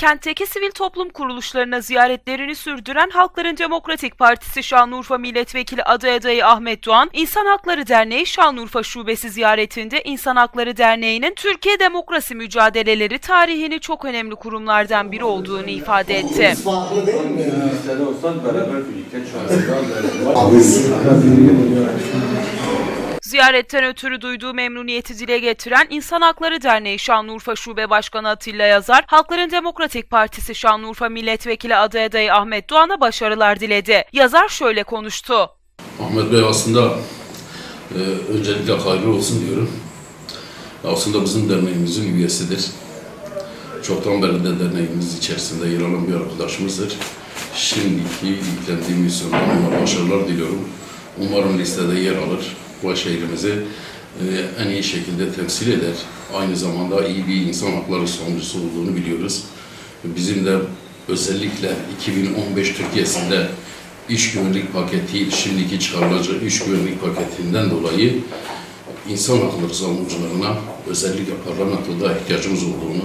Kentteki sivil toplum kuruluşlarına ziyaretlerini sürdüren Halkların Demokratik Partisi Şanlıurfa Milletvekili aday adayı Ahmet Doğan, İnsan Hakları Derneği Şanlıurfa Şubesi ziyaretinde İnsan Hakları Derneği'nin Türkiye demokrasi mücadeleleri tarihini çok önemli kurumlardan biri olduğunu ifade etti. Ziyaretten ötürü duyduğu memnuniyeti dile getiren İnsan Hakları Derneği Şanlıurfa Şube Başkanı Atilla Yazar, Halkların Demokratik Partisi Şanlıurfa Milletvekili aday adayı Ahmet Doğan'a başarılar diledi. Yazar şöyle konuştu. Ahmet Bey aslında e, öncelikle hayırlı olsun diyorum. Aslında bizim derneğimizin üyesidir. Çoktan beri de derneğimiz içerisinde yer alan bir arkadaşımızdır. Şimdiki yüklendiği misyonda ona başarılar diliyorum. Umarım listede yer alır. Bu şehrimizi e, en iyi şekilde temsil eder. Aynı zamanda iyi bir insan hakları savunucusu olduğunu biliyoruz. Bizim de özellikle 2015 Türkiye'sinde iş güvenlik paketi, şimdiki çıkarılacak iş güvenlik paketinden dolayı insan hakları savunucularına özellikle parlamentoda ihtiyacımız olduğunu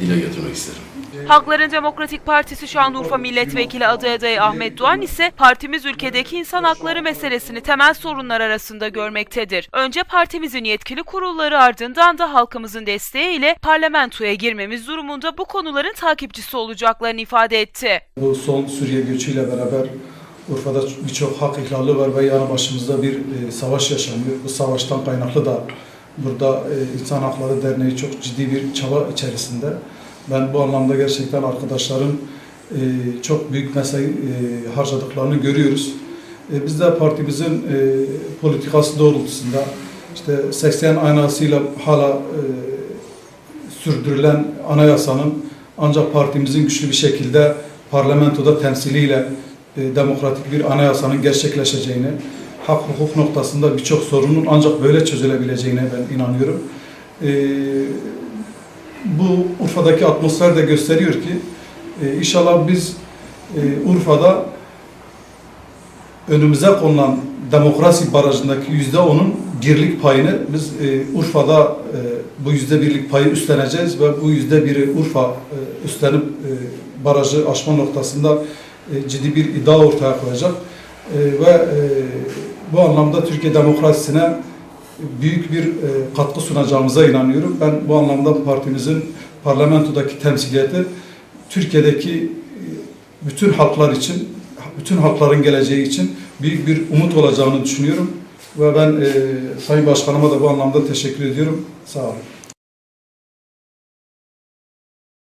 dile getirmek isterim. Halkların Demokratik Partisi Şanlıurfa Milletvekili aday adayı Ahmet Doğan ise partimiz ülkedeki insan hakları meselesini temel sorunlar arasında görmektedir. Önce partimizin yetkili kurulları ardından da halkımızın desteğiyle parlamentoya girmemiz durumunda bu konuların takipçisi olacaklarını ifade etti. Bu son Suriye göçüyle beraber Urfa'da birçok hak ihlali var ve yanı başımızda bir e, savaş yaşanıyor. Bu savaştan kaynaklı da burada e, İnsan Hakları Derneği çok ciddi bir çaba içerisinde. Ben bu anlamda gerçekten arkadaşların e, çok büyük mesai e, harcadıklarını görüyoruz. E, biz de partimizin e, politikası doğrultusunda işte 80 aynasıyla hala e, sürdürülen anayasanın ancak partimizin güçlü bir şekilde parlamentoda temsiliyle e, demokratik bir anayasanın gerçekleşeceğini, hak hukuk noktasında birçok sorunun ancak böyle çözülebileceğine ben inanıyorum. E, bu Urfa'daki atmosfer de gösteriyor ki e, inşallah biz e, Urfa'da önümüze konulan demokrasi barajındaki yüzde onun birlik payını biz e, Urfa'da e, bu yüzde birlik payı üstleneceğiz ve bu yüzde biri Urfa e, üstlenip e, barajı aşma noktasında e, ciddi bir iddia ortaya koyacak. E, ve e, bu anlamda Türkiye demokrasisine büyük bir e, katkı sunacağımıza inanıyorum. Ben bu anlamda partimizin parlamentodaki temsiliyeti Türkiye'deki e, bütün halklar için, bütün halkların geleceği için büyük bir umut olacağını düşünüyorum. Ve ben e, Sayın Başkanıma da bu anlamda teşekkür ediyorum. Sağ olun.